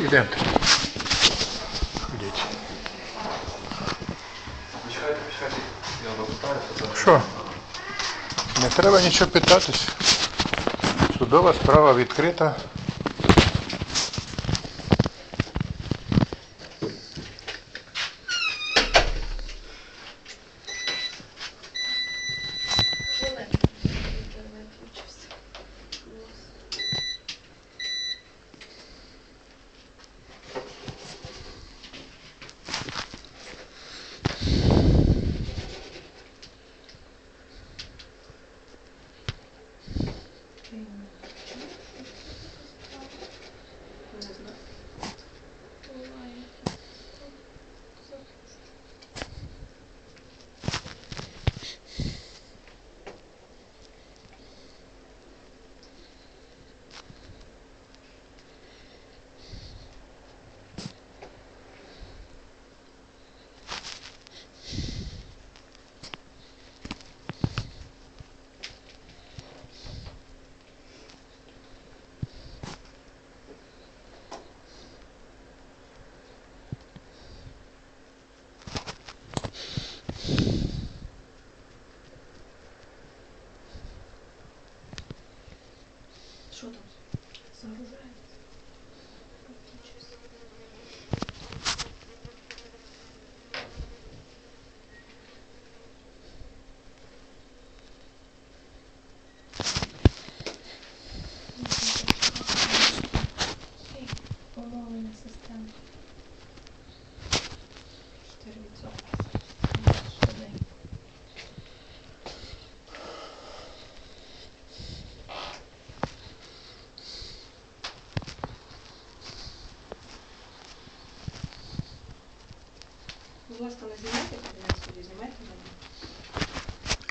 Ідемте. Ходіть. Почекайте, почекайте. Я запитаюся. Що? Не треба нічого питатись. Судова справа відкрита.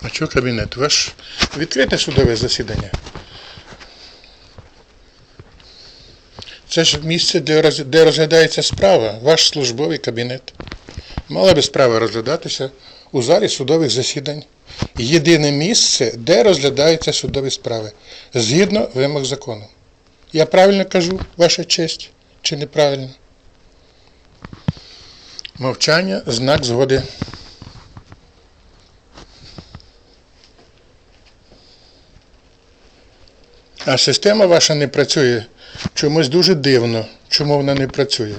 А чого кабінет? Ж відкрите судове засідання. Це ж місце, де розглядається справа, ваш службовий кабінет. Мала би справа розглядатися у залі судових засідань. Єдине місце, де розглядаються судові справи, згідно вимог закону. Я правильно кажу, ваша честь, чи неправильно? Мовчання знак згоди. А система ваша не працює. Чомусь дуже дивно, чому вона не працює.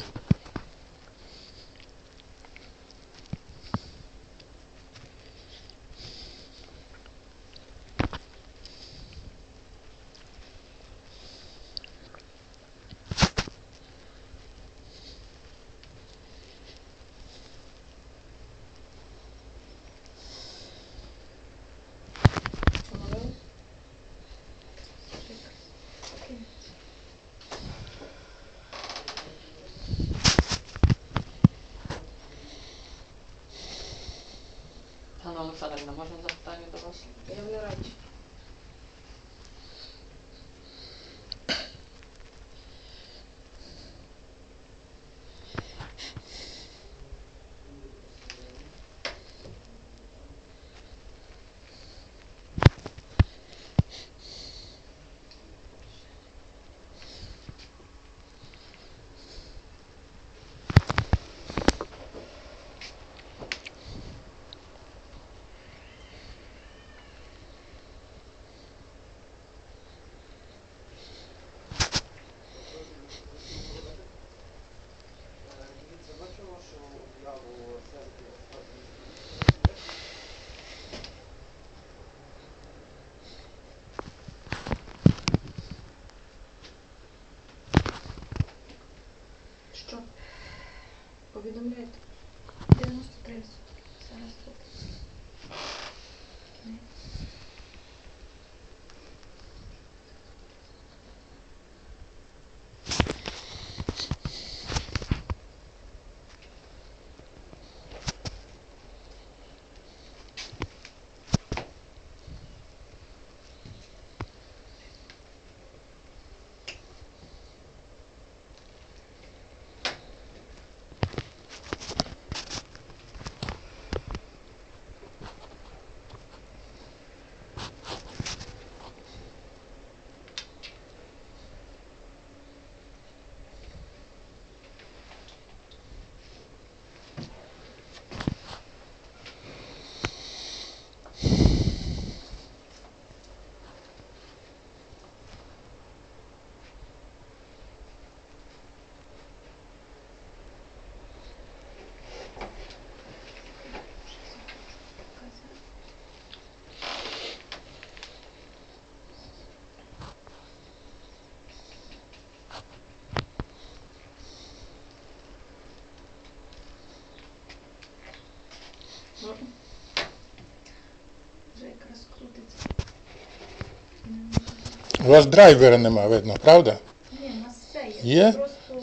У вас драйвера нема, видно, правда? Ні, у нас все є. Є?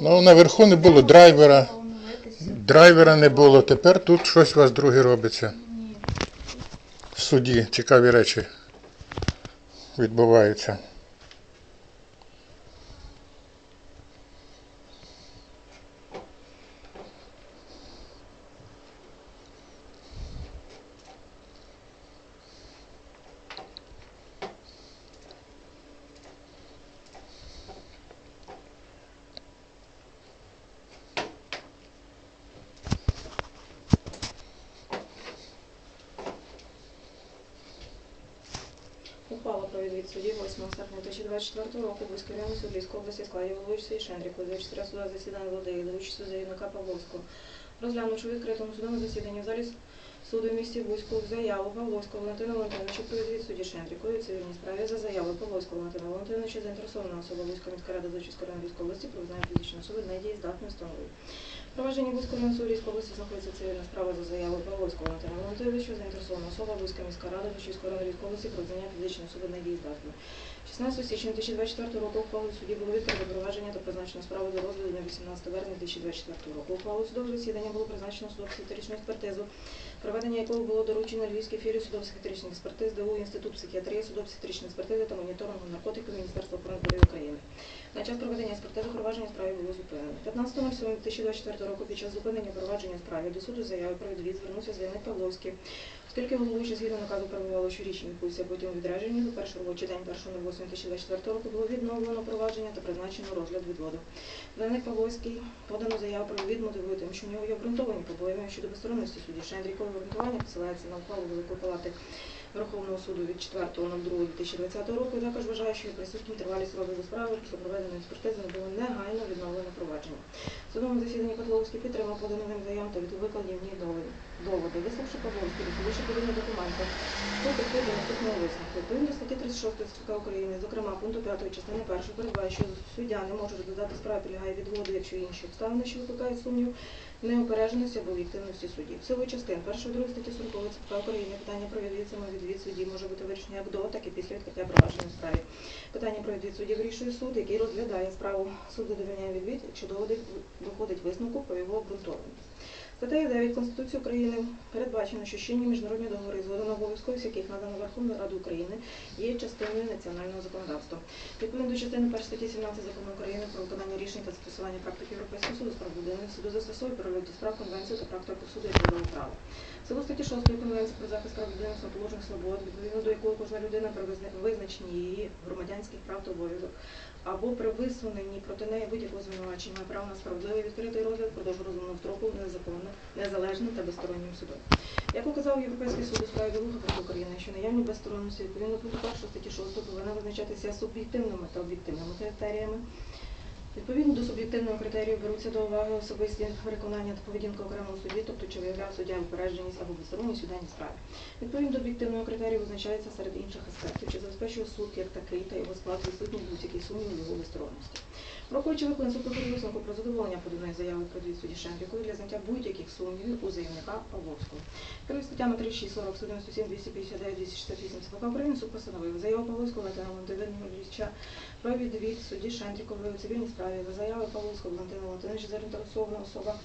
Ну, наверху не було драйвера. Драйвера не було. Тепер тут щось у вас друге робиться. Ні. В суді цікаві речі відбуваються. Ухвала про відвід судді 8 серпня 2024 року Бузький районний суд Львівської області складів головуючий Шендріку, за 4 суда засідання влади, до участі заявника Павловського. Розглянувши у відкритому судовому засіданні в залі суду в місті Бузьку заяву Павловського Валентина Валентиновича про відвід судді Шендріку у цивільній справі за заявою Павловського Валентина Валентиновича заінтересована особа Бузької міської ради Злочинської районної області про визнання фізичної особи недієздатною встановлює. Провадження районного суду Львівської області знаходиться цивільна справа за заявою Павловського Антона Валентиновича, заінтересована особа Бузька міська рада Злочинської районної Львівської області про визнання фізичної особи недієздатною. 16 січня 2024 року ухвалою судді було відповідно провадження та призначено справу до розгляду на 18 вересня 2024 року. Ухвалою судового засідання було призначено судово психіатричну експертизу, проведення якого було доручено Львівській філії судово-психіатричних експертиз, ДУ Інститут психіатрії, судово-психіатричної експертизи та моніторингу наркотиків Міністерства охорони здоров'я України. На час проведення експертизи провадження справи було зупинено. 2024 року під час зупинення провадження справи до суду заяви про відвід звернувся заявник Павловський, оскільки головуючий згідно наказу перебувало щорічні пульсі, потім відрядження до першого читання 1.08 2024 року було відновлено провадження та призначено розгляд відводу. Даник Павловський подано заяву про відвід, мотивує тим, що в нього є обґрунтовані побоями щодо безсторонності судді. Шендрікове обґрунтування посилається на ухвалу Великої палати Верховного суду від 4.02.2020 року. і Також вважає, що присутнім тривалість розгляду справи після проведення експертизи не було негайно відновлено провадження. Судовому засіданні Павловський підтримав поданий заяву та від викладів в ній доводи. Висловши Павловський, відповідши подання документи суд підтримує до наступного висновку. Відповідно статті 36 ЦПК України, зокрема пункту 5 частини 1 передбає, що суддя не може розглядати справи підлягає відводу, якщо інші обставини, що викликають сумнів, неопередженості або об'єктивності судді. В силу частин 1 2 статті 40 ЦПК України питання про відвід самовідвід судді може бути вирішено як до, так і після відкриття провадження в справі. Питання про відвід судді вирішує суд, який розглядає справу. Суд задовольняє відвід, якщо доводить виходить висновку про його обґрунтованість. Статтею 9 Конституції України передбачено, що чинні міжнародні договори на обов'язковість яких надано Верховною Радою України є частиною національного законодавства. Відповідно до частини 1 статті 17 закону України про виконання рішень та застосування практики Європейського суду з прав людини, суду застосовує при розгляді справ конвенцію та практику суду як трудового права. Силу статті 6 Конвенції про захист прав людини та свобод, відповідно до якої кожна людина при визна- визначенні її громадянських прав та обов'язок або при висуненні проти неї будь-якого звинувачення має право на справедливий відкритий розгляд впродовж розумного строку незаконно, незалежним та безстороннім судом. Як указав Європейський суд у справі Білуха проти України, що наявні безсторонності відповідно пункту 1 статті 6 повинна визначатися суб'єктивними та об'єктивними критеріями. Відповідно до суб'єктивного критерію беруться до уваги особисті переконання та поведінка окремого судді, тобто чи виявляв суддя упередженість або безсторонність у даній справі. Відповідно до об'єктивного критерію визначається серед інших аспектів, чи забезпечує суд як такий та його склад відсутність будь-яких сумнівів в його безсторонності. Враховуючи виклик суд проходив висновку про задоволення поданої заяви про дві судді Шендрікової для зняття будь-яких сумнівів у заявника Павловського. Керуючи статтями 36, 40, 197, 259, 268 ЦПК України суд постановив заяву Павловського Валентина Валентиновича про відвід судді Шендрікової у цивільній справі за заявою Павловського Валентина Валентиновича заінтересована особа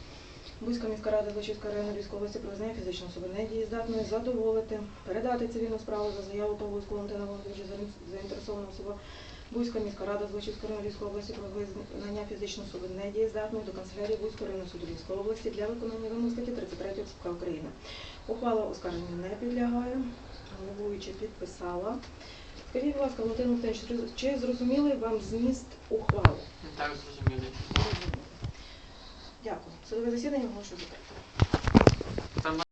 Бузька міська рада Злочинської районної Львівської області про фізичної особи недієздатною задоволити, передати цивільну справу за заяву Павловського Валентина Валентиновича заін- заінтересована особа Бузька міська рада Злочинської районної Львівської області про визнання фізичної особи недієздатною до канцелярії Бузького районного суду Львівської області для виконання вимог статті 33 ЦПК України. Ухвала оскарженню не підлягає, головуюча підписала. Скажіть, будь ласка, Володимир Володимирович, чи зрозуміли вам зміст ухвали? Так, зрозуміли. Дякую. Судове засідання оголошую закрите.